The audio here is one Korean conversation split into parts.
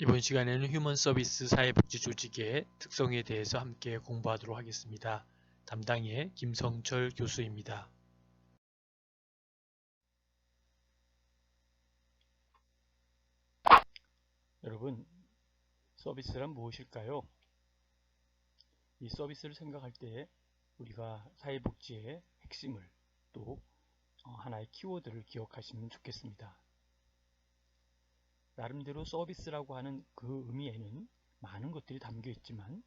이번 시간에는 휴먼 서비스 사회복지 조직의 특성에 대해서 함께 공부하도록 하겠습니다. 담당의 김성철 교수입니다. 여러분, 서비스란 무엇일까요? 이 서비스를 생각할 때 우리가 사회복지의 핵심을 또 어, 하나의 키워드를 기억하시면 좋겠습니다. 나름대로 서비스라고 하는 그 의미에는 많은 것들이 담겨 있지만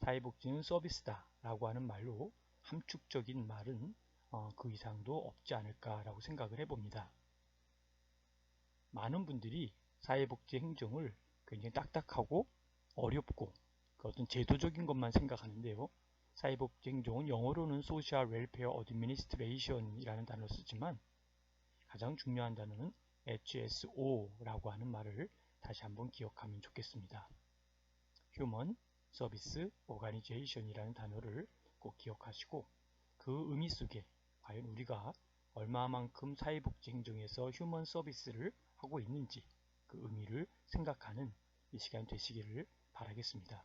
사회복지는 서비스다 라고 하는 말로 함축적인 말은 어, 그 이상도 없지 않을까라고 생각을 해봅니다. 많은 분들이 사회복지 행정을 굉장히 딱딱하고 어렵고 그 어떤 제도적인 것만 생각하는데요. 사회복지 행정은 영어로는 Social Welfare Administration 이라는 단어를 쓰지만 가장 중요한 단어는 HSO라고 하는 말을 다시 한번 기억하면 좋겠습니다. Human Service Organization이라는 단어를 꼭 기억하시고 그 의미 속에 과연 우리가 얼마만큼 사회복지 행정에서 휴먼 서비스를 하고 있는지 그 의미를 생각하는 이 시간 되시기를 바라겠습니다.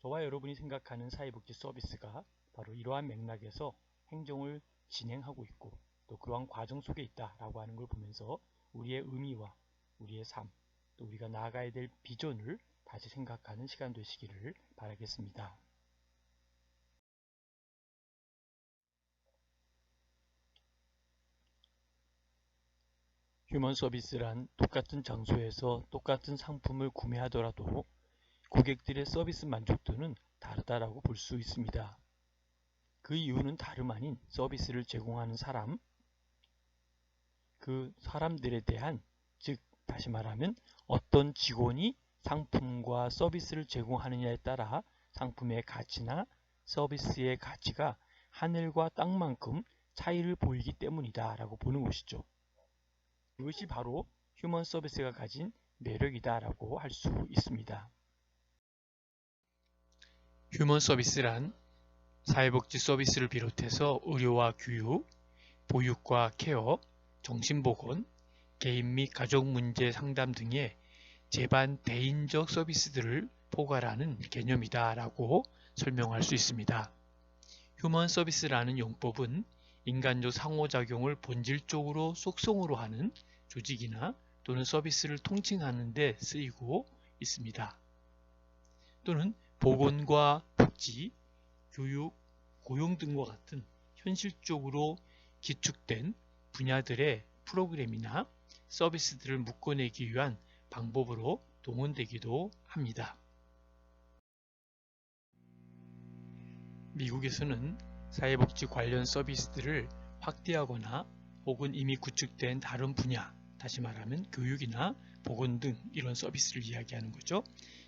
저와 여러분이 생각하는 사회복지 서비스가 바로 이러한 맥락에서 행정을 진행하고 있고 또 그러한 과정 속에 있다라고 하는 걸 보면서 우리의 의미와 우리의 삶, 또 우리가 나아가야 될 비전을 다시 생각하는 시간 되시기를 바라겠습니다. 휴먼 서비스란 똑같은 장소에서 똑같은 상품을 구매하더라도 고객들의 서비스 만족도는 다르다라고 볼 수 있습니다. 그 이유는 다름 아닌 서비스를 제공하는 사람, 그 사람들에 대한 즉 다시 말하면 어떤 직원이 상품과 서비스를 제공하느냐에 따라 상품의 가치나 서비스의 가치가 하늘과 땅만큼 차이를 보이기 때문이다 라고 보는 것이죠. 이것이 바로 휴먼 서비스가 가진 매력이다 라고 할 수 있습니다. 휴먼 서비스란 사회복지 서비스를 비롯해서 의료와 교육, 보육과 케어, 정신보건, 개인 및 가족 문제 상담 등의 제반 대인적 서비스들을 포괄하는 개념이다 라고 설명할 수 있습니다. 휴먼 서비스라는 용법은 인간적 상호작용을 본질적으로 속성으로 하는 조직이나 또는 서비스를 통칭하는 데 쓰이고 있습니다. 또는 보건과 복지, 교육, 고용 등과 같은 현실적으로 기축된 분야들의 프로그램이나 서비스들을 묶어내기 위한 방법으로 동원되기도 합니다. 미국에서는 사회복지 관련 서비스들을 확대하거나 혹은 이미 구축된 다른 분야, 다시 말하면 교육이나 보건 등 이런 서비스를 이야기하는 거죠.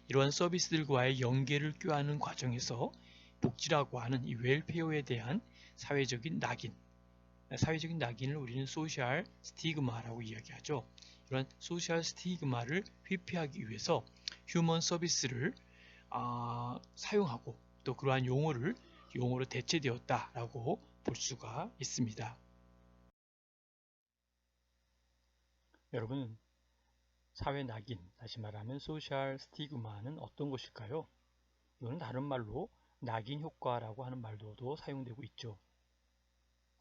이러한 서비스들과의 연계를 꾀하는 과정에서 복지라고 하는 이 웰페어에 대한 사회적인 낙인, 사회적인 낙인을 우리는 소셜 스티그마라고 이야기하죠. 이런 소셜 스티그마를 회피하기 위해서 휴먼 서비스를 어, 사용하고 또 그러한 용어를 용어로 대체되었다라고 볼 수가 있습니다. 여러분, 사회 낙인, 다시 말하면 소셜 스티그마는 어떤 것일까요? 이거는 다른 말로 낙인 효과라고 하는 말도 사용되고 있죠.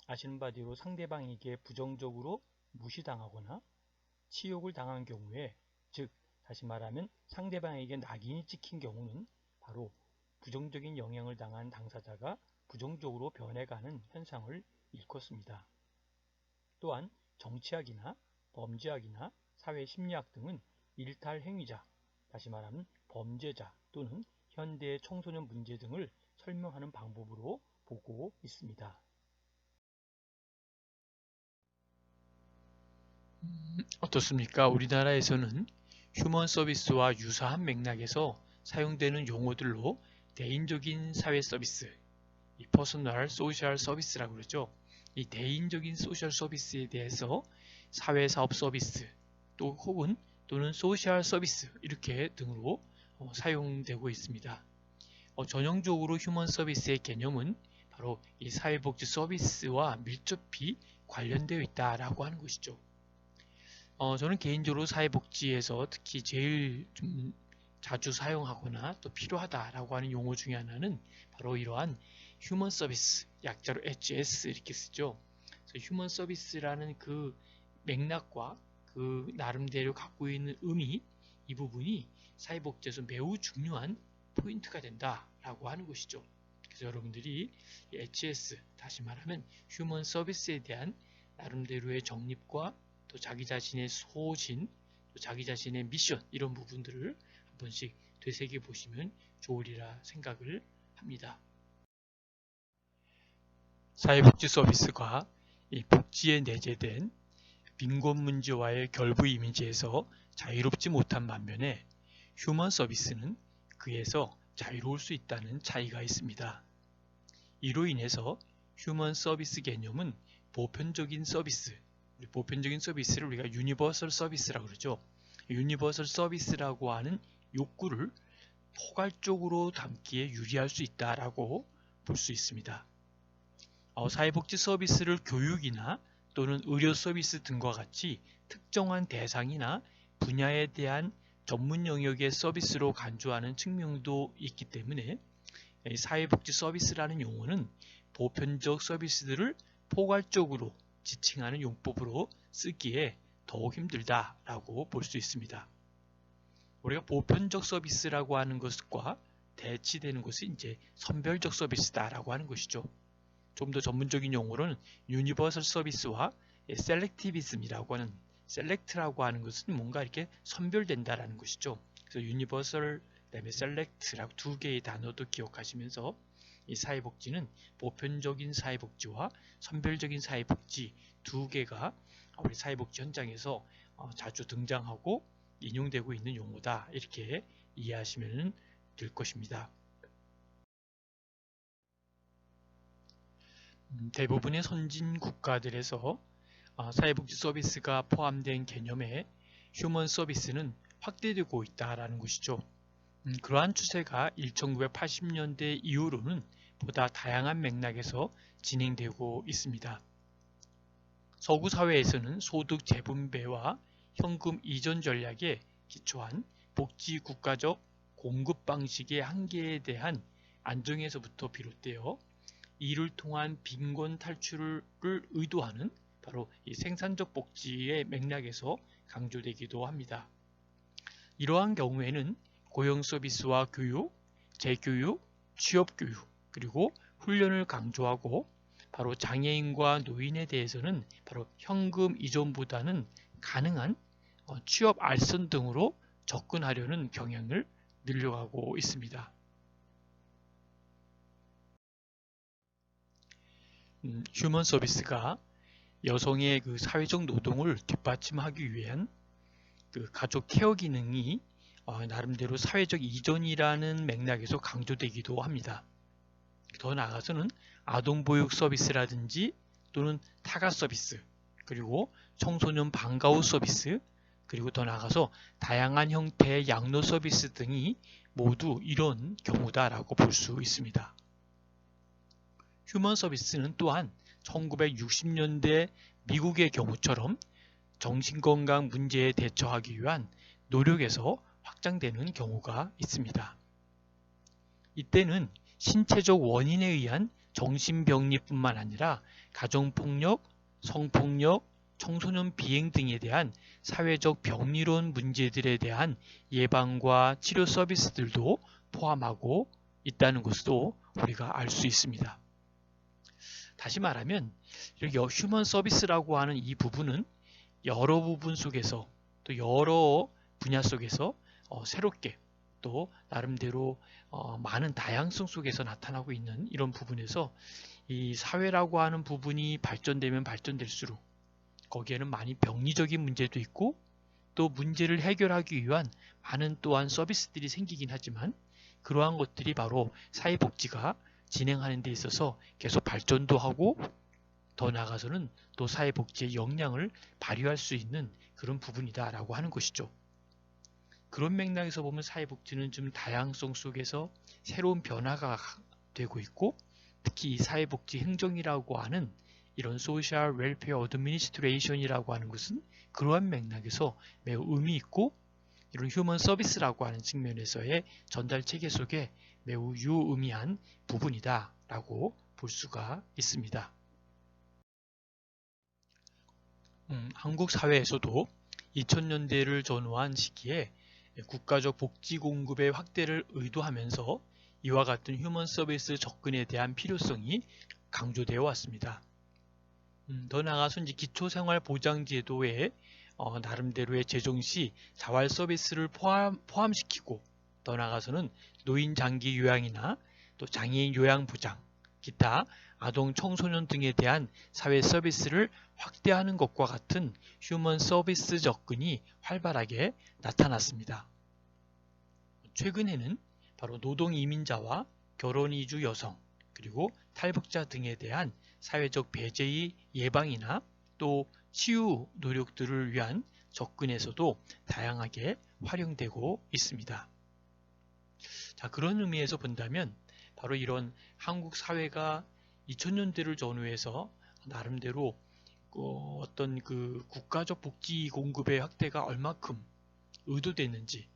아시는 바대로 상대방에게 부정적으로 무시당하거나 치욕을 당한 경우에 즉 다시 말하면 상대방에게 낙인이 찍힌 경우는 바로 부정적인 영향을 당한 당사자가 부정적으로 변해가는 현상을 일컫습니다. 또한 정치학이나 범죄학이나 사회심리학 등은 일탈 행위자, 다시 말하면 범죄자 또는 현대의 청소년 문제 등을 설명하는 방법으로 보고 있습니다. 어떻습니까? 우리나라에서는 휴먼 서비스와 유사한 맥락에서 사용되는 용어들로 대인적인 사회 서비스, 이 퍼스널 소셜 서비스라고 그러죠. 이 대인적인 소셜 서비스에 대해서 사회 사업 서비스, 또 혹은 또는 소셜 서비스 이렇게 등으로 어, 사용되고 있습니다. 어, 전형적으로 휴먼 서비스의 개념은 바로 이 사회복지 서비스와 밀접히 관련되어 있다라고 하는 것이죠. 어, 저는 개인적으로 사회복지에서 특히 제일 좀 자주 사용하거나 또 필요하다라고 하는 용어 중에 하나는 바로 이러한 휴먼 서비스, 약자로 HS 이렇게 쓰죠. 그래서 휴먼 서비스라는 그 맥락과 그 나름대로 갖고 있는 의미 이 부분이 사회복지에서 매우 중요한 포인트가 된다라고 하는 것이죠. 그래서 여러분들이 HS 다시 말하면 휴먼 서비스에 대한 나름대로의 정립과 또 자기 자신의 소신, 또 자기 자신의 미션 이런 부분들을 한 번씩 되새겨 보시면 좋으리라 생각을 합니다. 사회복지 서비스가 이 복지에 내재된 빈곤 문제와의 결부 이미지에서 자유롭지 못한 반면에 휴먼 서비스는 그에서 자유로울 수 있다는 차이가 있습니다. 이로 인해서 휴먼 서비스 개념은 보편적인 서비스, 보편적인 서비스를 우리가 유니버설 서비스라고 그러죠. 유니버설 서비스라고 하는 욕구를 포괄적으로 담기에 유리할 수 있다라고 볼 수 있습니다. 어, 사회복지 서비스를 교육이나 또는 의료 서비스 등과 같이 특정한 대상이나 분야에 대한 전문 영역의 서비스로 간주하는 측면도 있기 때문에 사회복지 서비스라는 용어는 보편적 서비스들을 포괄적으로 지칭하는 용법으로 쓰기에 더욱 힘들다라고 볼 수 있습니다. 우리가 보편적 서비스라고 하는 것과 대치되는 것이 이제 선별적 서비스다라고 하는 것이죠. 좀 더 전문적인 용어로는 유니버설 서비스와 셀렉티비즘이라고 하는 셀렉트라고 하는 것은 뭔가 이렇게 선별된다라는 것이죠. 그래서 유니버설 그다음에 셀렉트라고 두 개의 단어도 기억하시면서 이 사회복지는 보편적인 사회복지와 선별적인 사회복지 두 개가 우리 사회복지 현장에서 어, 자주 등장하고 인용되고 있는 용어다 이렇게 이해하시면 될 것입니다. 음, 대부분의 선진 국가들에서 어, 사회복지 서비스가 포함된 개념의 휴먼 서비스는 확대되고 있다라는 것이죠. 음, 그러한 추세가 1980년대 이후로는 보다 다양한 맥락에서 진행되고 있습니다. 서구 사회에서는 소득 재분배와 현금 이전 전략에 기초한 복지 국가적 공급 방식의 한계에 대한 안정에서부터 비롯되어 이를 통한 빈곤 탈출을 의도하는 바로 이 생산적 복지의 맥락에서 강조되기도 합니다. 이러한 경우에는 고용 서비스와 교육, 재교육, 취업 교육, 그리고 훈련을 강조하고 바로 장애인과 노인에 대해서는 바로 현금 이전보다는 가능한 어, 취업 알선 등으로 접근하려는 경향을 늘려가고 있습니다. 음, 휴먼 서비스가 여성의 그 사회적 노동을 뒷받침하기 위한 그 가족 케어 기능이 어, 나름대로 사회적 이전이라는 맥락에서 강조되기도 합니다. 더 나아가서는 아동보육 서비스라든지 또는 타가 서비스 그리고 청소년 방과후 서비스 그리고 더 나아가서 다양한 형태의 양로 서비스 등이 모두 이런 경우다라고 볼 수 있습니다. 휴먼 서비스는 또한 1960년대 미국의 경우처럼 정신건강 문제에 대처하기 위한 노력에서 확장되는 경우가 있습니다. 이때는 신체적 원인에 의한 정신병리뿐만 아니라 가정폭력, 성폭력, 청소년 비행 등에 대한 사회적 병리론 문제들에 대한 예방과 치료 서비스들도 포함하고 있다는 것도 우리가 알 수 있습니다. 다시 말하면 여기 휴먼 서비스라고 하는 이 부분은 여러 부분 속에서 또 여러 분야 속에서 어, 새롭게 또 나름대로 어, 많은 다양성 속에서 나타나고 있는 이런 부분에서 이 사회라고 하는 부분이 발전되면 발전될수록 거기에는 많이 병리적인 문제도 있고 또 문제를 해결하기 위한 많은 또한 서비스들이 생기긴 하지만 그러한 것들이 바로 사회복지가 진행하는 데 있어서 계속 발전도 하고 더 나아가서는 또 사회복지의 역량을 발휘할 수 있는 그런 부분이다라고 하는 것이죠. 그런 맥락에서 보면 사회복지는 좀 다양성 속에서 새로운 변화가 되고 있고 특히 이 사회복지 행정이라고 하는 이런 소셜 웰페어 어드미니스트레이션이라고 하는 것은 그러한 맥락에서 매우 의미 있고 이런 휴먼 서비스라고 하는 측면에서의 전달 체계 속에 매우 유의미한 부분이다 라고 볼 수가 있습니다. 음, 한국 사회에서도 2000년대를 전후한 시기에 국가적 복지 공급의 확대를 의도하면서 이와 같은 휴먼 서비스 접근에 대한 필요성이 강조되어 왔습니다. 음, 더 나아가서 이제 기초생활보장제도에 어, 나름대로의 제정시 자활 서비스를 포함, 포함시키고 더 나아가서는 노인 장기 요양이나 또 장애인 요양 보장, 기타 아동 청소년 등에 대한 사회 서비스를 확대하는 것과 같은 휴먼 서비스 접근이 활발하게 나타났습니다. 최근에는 바로 노동 이민자와 결혼 이주 여성 그리고 탈북자 등에 대한 사회적 배제의 예방이나 또 치유 노력들을 위한 접근에서도 다양하게 활용되고 있습니다. 자, 그런 의미에서 본다면 바로 이런 한국 사회가 2000년대를 전후해서 나름대로 어, 어떤 그 국가적 복지 공급의 확대가 얼마큼 의도됐는지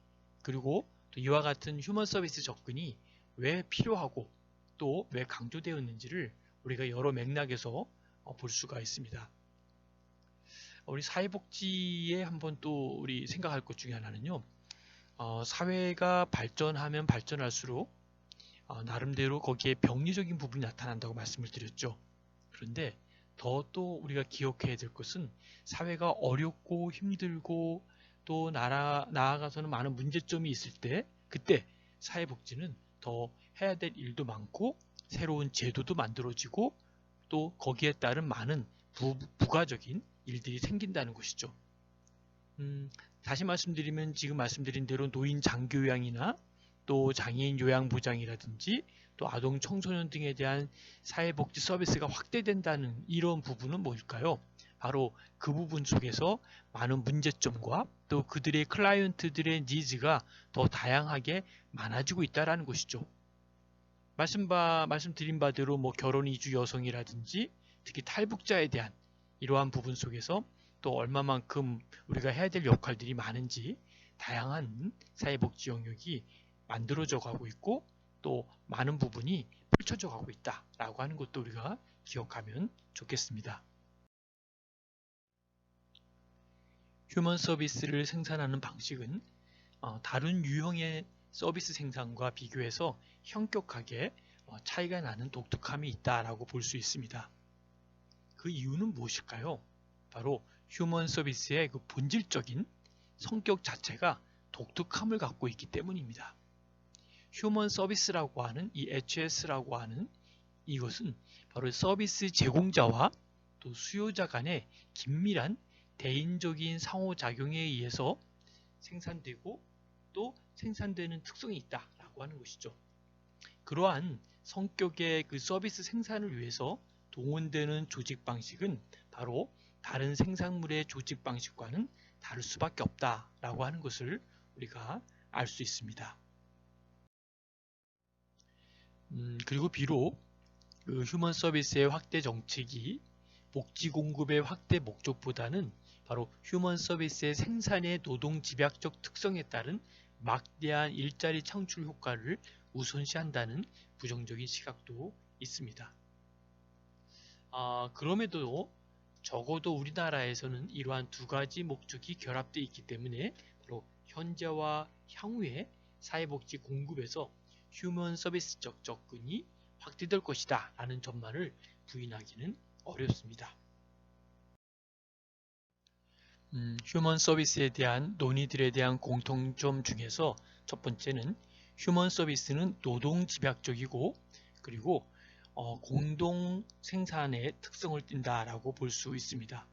그리고 또 이와 같은 휴먼 서비스 접근이 왜 필요하고 또 왜 강조되었는지를 우리가 여러 맥락에서 어, 볼 수가 있습니다. 우리 사회복지에 한번 또 우리 생각할 것 중에 하나는요. 어, 사회가 발전하면 발전할수록 어, 나름대로 거기에 병리적인 부분이 나타난다고 말씀을 드렸죠. 그런데 더 또 우리가 기억해야 될 것은 사회가 어렵고 힘들고 또 나라, 나아가서는 많은 문제점이 있을 때 그때 사회복지는 더 해야 될 일도 많고 새로운 제도도 만들어지고 또 거기에 따른 많은 부, 부가적인 일들이 생긴다는 것이죠. 음, 다시 말씀드리면 지금 말씀드린 대로 노인 장교양이나 또 장애인 요양보장이라든지 또 아동 청소년 등에 대한 사회복지 서비스가 확대된다는 이런 부분은 뭘까요? 바로 그 부분 속에서 많은 문제점과 또 그들의 클라이언트들의 니즈가 더 다양하게 많아지고 있다는 것이죠. 말씀 바, 말씀드린 바대로 뭐 결혼 이주 여성이라든지 특히 탈북자에 대한 이러한 부분 속에서 또 얼마만큼 우리가 해야 될 역할들이 많은지 다양한 사회복지 영역이 만들어져 가고 있고 또 많은 부분이 펼쳐져 가고 있다라고 하는 것도 우리가 기억하면 좋겠습니다. 휴먼 서비스를 생산하는 방식은 어, 다른 유형의 서비스 생산과 비교해서 현격하게 어, 차이가 나는 독특함이 있다라고 볼 수 있습니다. 그 이유는 무엇일까요? 바로 휴먼 서비스의 그 본질적인 성격 자체가 독특함을 갖고 있기 때문입니다. 휴먼 서비스라고 하는 이 HS라고 하는 이것은 바로 서비스 제공자와 또 수요자 간의 긴밀한 대인적인 상호작용에 의해서 생산되고 또 생산되는 특성이 있다라고 하는 것이죠. 그러한 성격의 그 서비스 생산을 위해서 동원되는 조직 방식은 바로 다른 생산물의 조직 방식과는 다를 수밖에 없다라고 하는 것을 우리가 알 수 있습니다. 음, 그리고 비록 그 휴먼 서비스의 확대 정책이 복지 공급의 확대 목적보다는 바로 휴먼 서비스의 생산의 노동 집약적 특성에 따른 막대한 일자리 창출 효과를 우선시한다는 부정적인 시각도 있습니다. 아, 그럼에도 적어도 우리나라에서는 이러한 두 가지 목적이 결합되어 있기 때문에 바로 현재와 향후의 사회복지 공급에서 휴먼 서비스적 접근이 확대될 것이다 라는 전망을 부인하기는 어렵습니다. 음, 휴먼 서비스에 대한 논의들에 대한 공통점 중에서 첫 번째는 휴먼 서비스는 노동 집약적이고 그리고 어, 공동 생산의 특성을 띈다라고 볼 수 있습니다.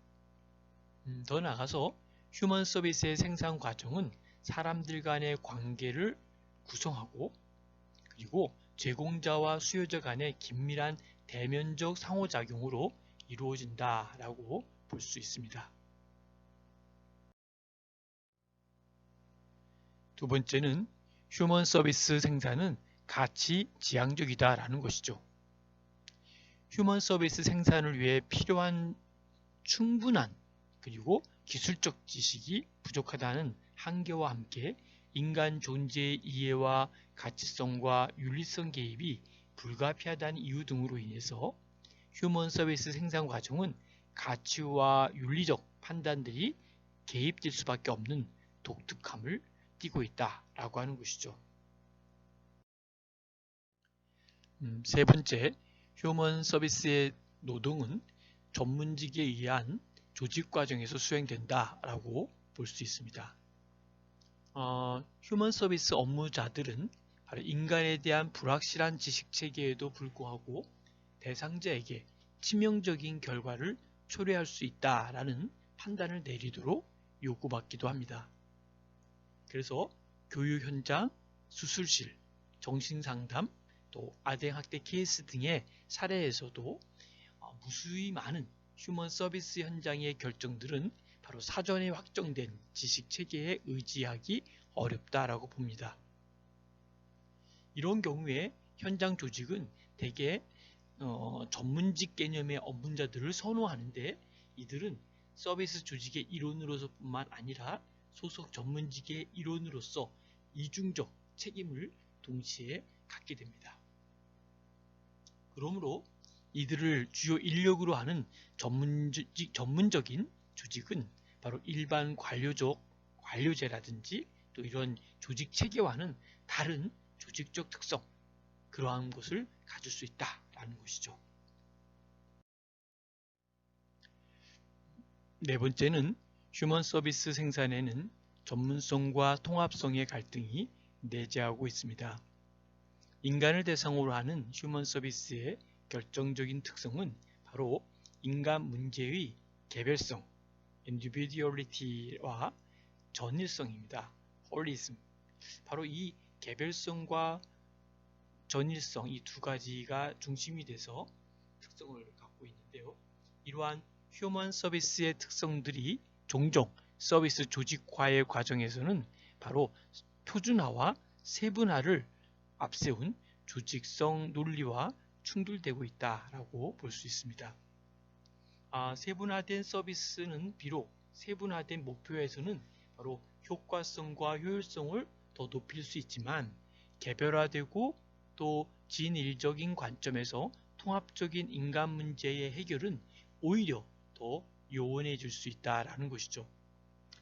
음, 더 나아가서 휴먼 서비스의 생산 과정은 사람들 간의 관계를 구성하고 그리고 제공자와 수요자 간의 긴밀한 대면적 상호작용으로 이루어진다라고 볼 수 있습니다. 두 번째는 휴먼 서비스 생산은 가치 지향적이다라는 것이죠. 휴먼 서비스 생산을 위해 필요한 충분한 그리고 기술적 지식이 부족하다는 한계와 함께 인간 존재의 이해와 가치성과 윤리성 개입이 불가피하다는 이유 등으로 인해서 휴먼 서비스 생산 과정은 가치와 윤리적 판단들이 개입될 수밖에 없는 독특함을 띠고 있다라고 하는 것이죠. 음, 세 번째, 휴먼 서비스의 노동은 전문직에 의한 조직 과정에서 수행된다라고 볼 수 있습니다. 어, 휴먼 서비스 업무자들은 바로 인간에 대한 불확실한 지식 체계에도 불구하고 대상자에게 치명적인 결과를 초래할 수 있다라는 판단을 내리도록 요구받기도 합니다. 그래서 교육 현장, 수술실, 정신상담, 또 아동학대 케이스 등의 사례에서도 어, 무수히 많은 휴먼 서비스 현장의 결정들은 바로 사전에 확정된 지식 체계에 의지하기 어렵다라고 봅니다. 이런 경우에 현장 조직은 대개 어, 전문직 개념의 업무자들을 선호하는데 이들은 서비스 조직의 일원으로서뿐만 아니라 소속 전문직의 일원으로서 이중적 책임을 동시에 갖게 됩니다. 그러므로 이들을 주요 인력으로 하는 전문직, 전문적인 조직은 바로 일반 관료적 관료제라든지 또 이런 조직 체계와는 다른 조직적 특성 그러한 것을 가질 수 있다라는 것이죠. 네 번째는 휴먼 서비스 생산에는 전문성과 통합성의 갈등이 내재하고 있습니다. 인간을 대상으로 하는 휴먼 서비스의 결정적인 특성은 바로 인간 문제의 개별성, individuality와 전일성입니다. holism. 바로 이 개별성과 전일성 이 두 가지가 중심이 돼서 특성을 갖고 있는데요. 이러한 휴먼 서비스의 특성들이 종종 서비스 조직화의 과정에서는 바로 표준화와 세분화를 앞세운 조직성 논리와 충돌되고 있다라고 볼 수 있습니다. 아, 세분화된 서비스는 비록 세분화된 목표에서는 바로 효과성과 효율성을 더 높일 수 있지만 개별화되고 또 진일적인 관점에서 통합적인 인간 문제의 해결은 오히려 더 요원해질 수 있다라는 것이죠.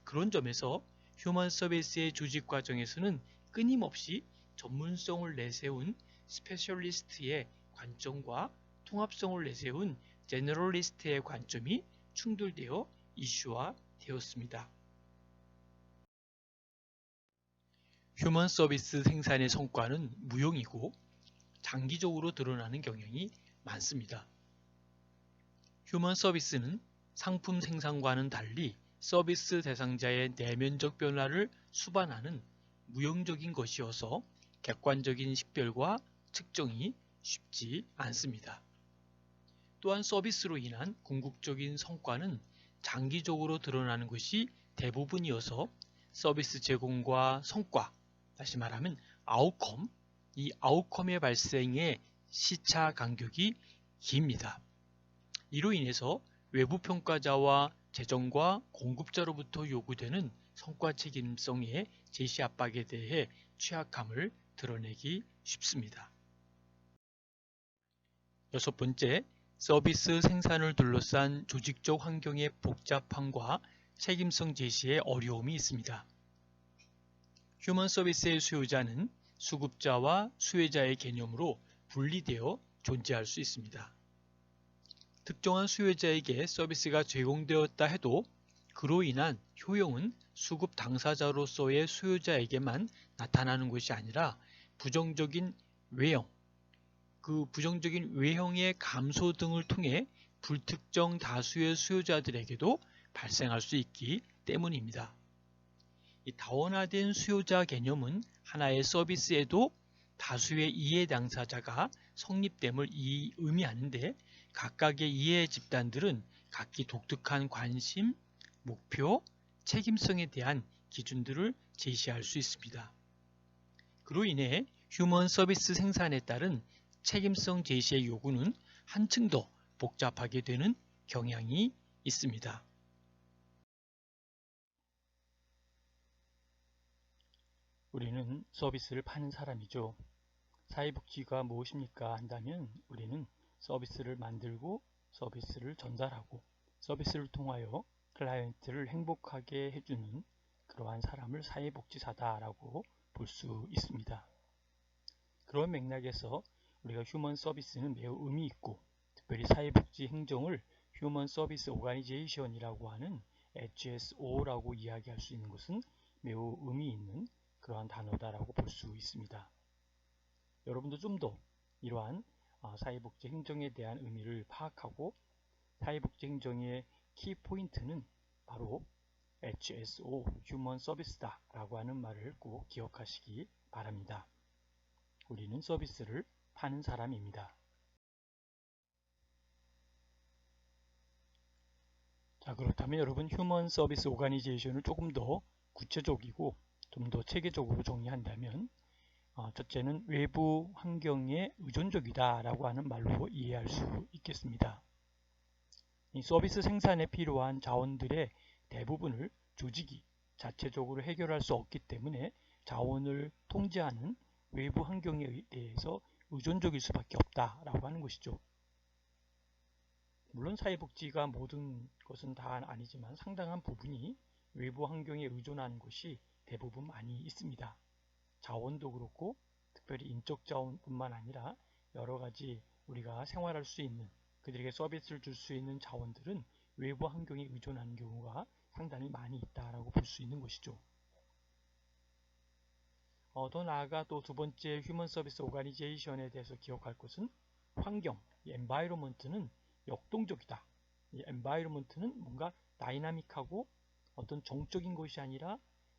그런 점에서 휴먼 서비스의 조직 과정에서는 끊임없이 전문성을 내세운 스페셜리스트의 관점과 통합성을 내세운 제너럴리스트의 관점이 충돌되어 이슈화 되었습니다. 휴먼 서비스 생산의 성과는 무용이고 장기적으로 드러나는 경향이 많습니다. 휴먼 서비스는 상품 생산과는 달리 서비스 대상자의 내면적 변화를 수반하는 무형적인 것이어서 객관적인 식별과 측정이 쉽지 않습니다. 또한 서비스로 인한 궁극적인 성과는 장기적으로 드러나는 것이 대부분이어서 서비스 제공과 성과, 다시 말하면 아웃컴, 이 아웃컴의 발생의 시차 간격이 깁니다. 이로 인해서 외부 평가자와 재정과 공급자로부터 요구되는 성과 책임성의 제시 압박에 대해 취약함을 드러내기 쉽습니다. 여섯 번째, 서비스 생산을 둘러싼 조직적 환경의 복잡함과 책임성 제시에 어려움이 있습니다. 휴먼 서비스의 수요자는 수급자와 수혜자의 개념으로 분리되어 존재할 수 있습니다. 특정한 수요자에게 서비스가 제공되었다 해도 그로 인한 효용은 수급 당사자로서의 수요자에게만 나타나는 것이 아니라 부정적인 외형, 그 부정적인 외형의 감소 등을 통해 불특정 다수의 수요자들에게도 발생할 수 있기 때문입니다. 이 다원화된 수요자 개념은 하나의 서비스에도 다수의 이해 당사자가 성립됨을 의미하는데 각각의 이해 집단들은 각기 독특한 관심, 목표, 책임성에 대한 기준들을 제시할 수 있습니다. 그로 인해 휴먼 서비스 생산에 따른 책임성 제시의 요구는 한층 더 복잡하게 되는 경향이 있습니다. 우리는 서비스를 파는 사람이죠. 사회복지가 무엇입니까 한다면 우리는 서비스를 만들고 서비스를 전달하고 서비스를 통하여 클라이언트를 행복하게 해주는 그러한 사람을 사회복지사다라고 볼 수 있습니다. 그런 맥락에서 우리가 휴먼 서비스는 매우 의미 있고 특별히 사회복지 행정을 휴먼 서비스 오가니제이션이라고 하는 HSO라고 이야기할 수 있는 것은 매우 의미 있는 그러한 단어다라고 볼 수 있습니다. 여러분도 좀 더 이러한 어, 사회복지 행정에 대한 의미를 파악하고 사회복지 행정의 키 포인트는 바로 HSO, Human Service다 라고 하는 말을 꼭 기억하시기 바랍니다. 우리는 서비스를 파는 사람입니다. 자 그렇다면 여러분 휴먼 서비스 오가니제이션을 조금 더 구체적이고 좀 더 체계적으로 정리한다면 어, 첫째는 외부 환경에 의존적이다 라고 하는 말로 이해할 수 있겠습니다. 이 서비스 생산에 필요한 자원들의 대부분을 조직이 자체적으로 해결할 수 없기 때문에 자원을 통제하는 외부 환경에 대해서 의존적일 수밖에 없다라고 하는 것이죠. 물론 사회복지가 모든 것은 다 아니지만 상당한 부분이 외부 환경에 의존하는 것이 대부분 많이 있습니다. 자원도 그렇고 특별히 인적 자원뿐만 아니라 여러 가지 우리가 생활할 수 있는 그들에게 서비스를 줄 수 있는 자원들은 외부 환경에 의존하는 경우가 상당히 많이 있다라고 볼 수 있는 것이죠. 어, 더 나아가 또 두 번째 휴먼 서비스 오가니제이션에 대해서 기억할 것은 환경, 엔바이로먼트는 역동적이다. 이 엔바이로먼트는 뭔가 다이나믹하고 어떤 정적인 것이 아니라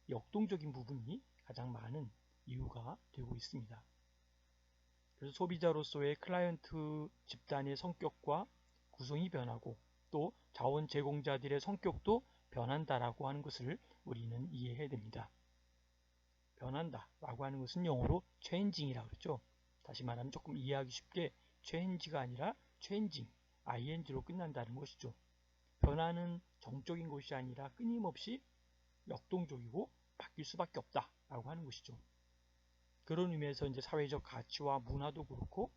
역동적인 부분이 가장 많은 이유가 되고 있습니다. 그래서 소비자로서의 클라이언트 집단의 성격과 구성이 변하고 또 자원 제공자들의 성격도 변한다라고 하는 것을 우리는 이해해야 됩니다. 변한다 라고 하는 것은 영어로 changing이라고 그랬죠. 다시 말하면 조금 이해하기 쉽게 change가 아니라 changing, ing로 끝난다는 것이죠. 변화는 정적인 것이 아니라 끊임없이 역동적이고 바뀔 수밖에 없다 라고 하는 것이죠. 그런 의미에서 이제 사회적 가치와 문화도 그렇고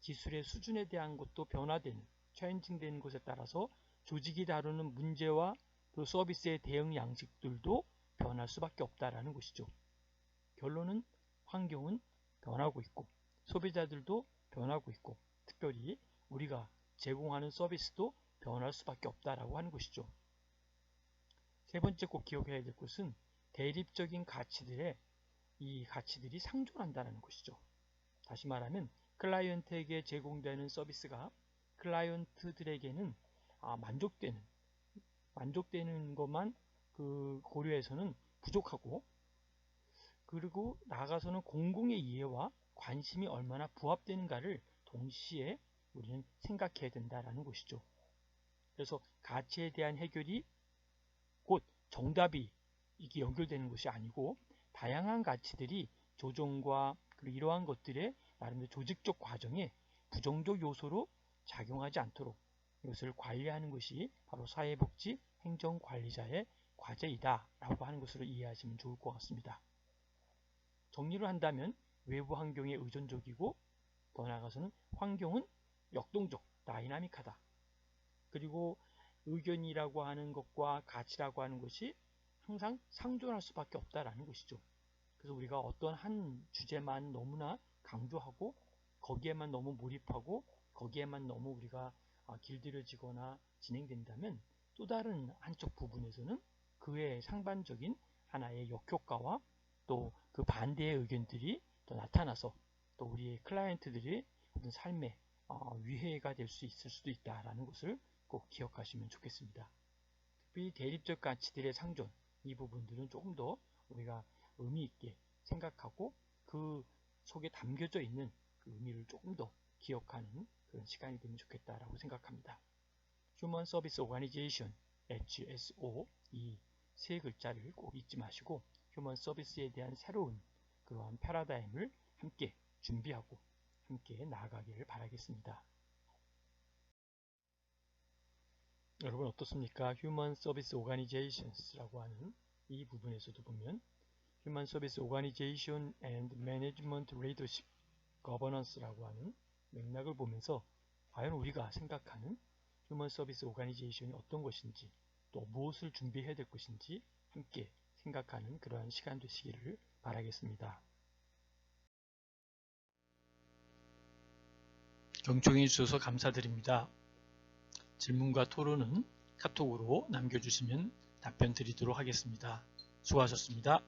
기술의 수준에 대한 것도 변화되는, 체인징되는 것에 따라서 조직이 다루는 문제와 그 서비스의 대응 양식들도 변할 수밖에 없다라는 것이죠. 결론은 환경은 변하고 있고 소비자들도 변하고 있고 특별히 우리가 제공하는 서비스도 변할 수밖에 없다라고 하는 것이죠. 세 번째 꼭 기억해야 될 것은 대립적인 가치들의 이 가치들이 상존한다는 것이죠. 다시 말하면 클라이언트에게 제공되는 서비스가 클라이언트들에게는 아, 만족되는 만족되는 것만 그 고려해서는 부족하고 그리고 나아가서는 공공의 이해와 관심이 얼마나 부합되는가를 동시에 우리는 생각해야 된다라는 것이죠. 그래서 가치에 대한 해결이 곧 정답이 이게 연결되는 것이 아니고 다양한 가치들이 조정과 그리고 이러한 것들의 나름대로 조직적 과정에 부정적 요소로 작용하지 않도록 이것을 관리하는 것이 바로 사회복지 행정관리자의 과제이다 라고 하는 것으로 이해하시면 좋을 것 같습니다. 정리를 한다면 외부 환경에 의존적이고 더 나아가서는 환경은 역동적, 다이나믹하다. 그리고 의견이라고 하는 것과 가치라고 하는 것이 항상 상존할 수밖에 없다라는 것이죠. 그래서 우리가 어떤 한 주제만 너무나 강조하고 거기에만 너무 몰입하고 거기에만 너무 우리가 아, 길들여지거나 진행된다면 또 다른 한쪽 부분에서는 그의 상반적인 하나의 역효과와 또 그 반대의 의견들이 또 나타나서 또 우리의 클라이언트들이 어떤 삶의 어, 위해가 될 수 있을 수도 있다라는 것을 꼭 기억하시면 좋겠습니다. 특히 대립적 가치들의 상존 이 부분들은 조금 더 우리가 의미 있게 생각하고 그 속에 담겨져 있는 그 의미를 조금 더 기억하는 그런 시간이 되면 좋겠다라고 생각합니다. Human Service Organization HSO 이 세 글자를 꼭 잊지 마시고 휴먼 서비스에 대한 새로운 그러한 패러다임을 함께 준비하고 함께 나아가기를 바라겠습니다. 여러분 어떻습니까? Human Service Organizations라고 하는 이 부분에서도 보면 Human Service Organization and Management Leadership Governance라고 하는 맥락을 보면서 과연 우리가 생각하는 휴먼 서비스 오가니제이션이 어떤 것인지 또 무엇을 준비해야 될 것인지 함께 생각하는 그러한 시간 되시기를 바라겠습니다. 경청해 주셔서 감사드립니다. 질문과 토론은 카톡으로 남겨주시면 답변 드리도록 하겠습니다. 수고하셨습니다.